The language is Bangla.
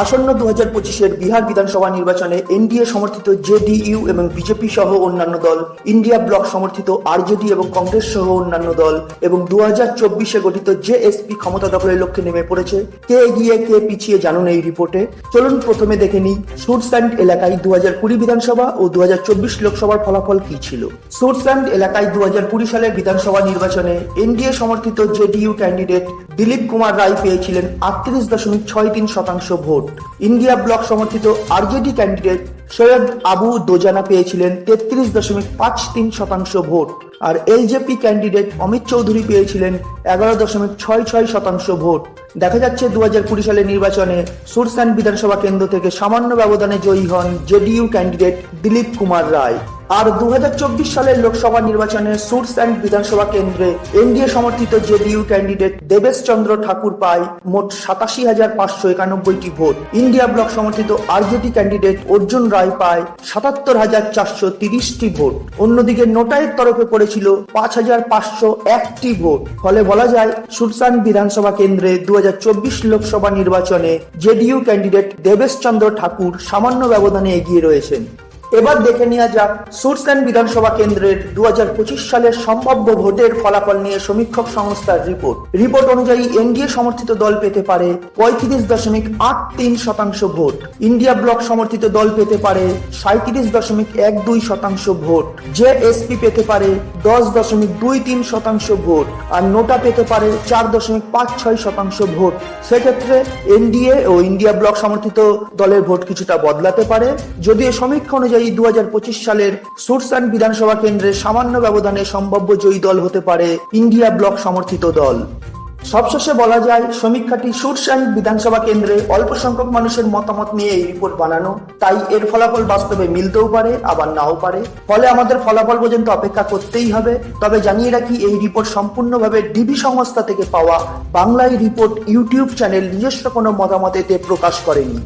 আসন্ন দু হাজার পঁচিশের বিহার বিধানসভা নির্বাচনে এনডিএ সমর্থিত জেডিইউ এবং বিজেপি সহ অন্যান্য দল, ইন্ডিয়া ব্লক সমর্থিত আরজেডি এবং কংগ্রেস সহ অন্যান্য দল এবং দু হাজার চব্বিশে গঠিত জেএসপি ক্ষমতা দখলের লক্ষ্যে নেমে পড়েছে। কে এগিয়ে, কে পিছিয়ে জানুন এই রিপোর্টে। চলুন প্রথমে দেখে নিই সুরস্যান্ড এলাকায় দু হাজার কুড়ি বিধানসভা ও দু হাজার চব্বিশ লোকসভার ফলাফল কি ছিল। সুরস্যান্ড এলাকায় দু হাজার কুড়ি সালের বিধানসভা নির্বাচনে এনডিএ সমর্থিত জেডিইউ ক্যান্ডিডেট দিলীপ কুমার রায় পেয়েছিলেন আটত্রিশ দশমিক ছয় তিন শতাংশ ভোট। ইন্ডিয়া ব্লক সমর্থিত আরজেডি ক্যান্ডিডেট সৈয়দ আবু দোজানা পেয়েছিলেন তেত্রিশ দশমিক পাঁচ তিন শতাংশ ভোট। আর এলজেপি ক্যান্ডিডেট অমিত চৌধুরী পেয়েছিলেন এগারো দশমিক ছয় ছয় শতাংশ ভোট। দেখা যাচ্ছে দু হাজার কুড়ি সালের নির্বাচনে সুরসান বিধানসভা কেন্দ্র থেকে সামান্য ব্যবধানে জয়ী হন জেডিইউ ক্যান্ডিডেট দিলীপ কুমার রায়। আর দু হাজার চব্বিশ সালের লোকসভা নির্বাচনে সুরস্যান্ড বিধানসভা কেন্দ্রে এনডিএ সমর্থিত জেডিইউ ক্যান্ডিডেট দেবেশ চন্দ্র ঠাকুর পায় মোট সাতাশি হাজার পাঁচশো একানব্বইটি ভোট। ইন্ডিয়া ব্লক সমর্থিত আরজেডি ক্যান্ডিডেট অর্জুন রায় পায় সাতাত্তর হাজার চারশো তিরিশটি ভোট। অন্যদিকে নোটায়ের তরফে পড়েছিল পাঁচ হাজার পাঁচশো একটি ভোট। ফলে বলা যায় সুরসান বিধানসভা কেন্দ্রে দু হাজার চব্বিশ লোকসভা নির্বাচনে জেডিইউ ক্যান্ডিডেট দেবেশ চন্দ্র ঠাকুর সামান্য ব্যবধানে এগিয়ে রয়েছেন। এবার দেখে নেওয়া যাক সুরসেন বিধানসভা কেন্দ্রের দু হাজার পঁচিশ সালের সম্ভাব্য ভোটের ফলাফল নিয়ে সমীক্ষক সংস্থার রিপোর্ট। রিপোর্ট অনুযায়ী এনডিএ সমর্থিত দল পেতে পারে পঁয়ত্রিশ দশমিক আট তিন শতাংশ ভোট। ইন্ডিয়া ব্লক সমর্থিত দল পেতে পারে সাঁত্রিশ দশমিক এক দুই শতাংশ ভোট। জে জেএসপি পেতে পারে দশ দশমিক দুই তিন শতাংশ ভোট। আর নোটা পেতে পারে চার দশমিক পাঁচ ছয় শতাংশ ভোট। সেক্ষেত্রে এনডিএ ও ইন্ডিয়া ব্লক সমর্থিত দলের ভোট কিছুটা বদলাতে পারে। যদিও সমীক্ষা অনুযায়ী দু সালের সুরসান বিধানসভা কেন্দ্রে সামান্য ব্যবধানে সম্ভাব্য জয়ী দল হতে পারে ইন্ডিয়া ব্লক সমর্থিত দল। সবশেষে বলা যায়, সমীক্ষাটি সুরসান বিধানসভা কেন্দ্রে অল্প সংখ্যক মানুষের মতামত নিয়ে এই রিপোর্ট বানানো। তাই এর ফলাফল বাস্তবে মিলতেও পারে, আবার নাও পারে। ফলে আমাদের ফলাফল পর্যন্ত অপেক্ষা করতেই হবে। তবে জানিয়ে রাখি, এই রিপোর্ট সম্পূর্ণভাবে ডিবি সংস্থা থেকে পাওয়া বাংলায় রিপোর্ট ইউটিউব চ্যানেল নিজস্ব কোনো মতামত এতে প্রকাশ করেনি।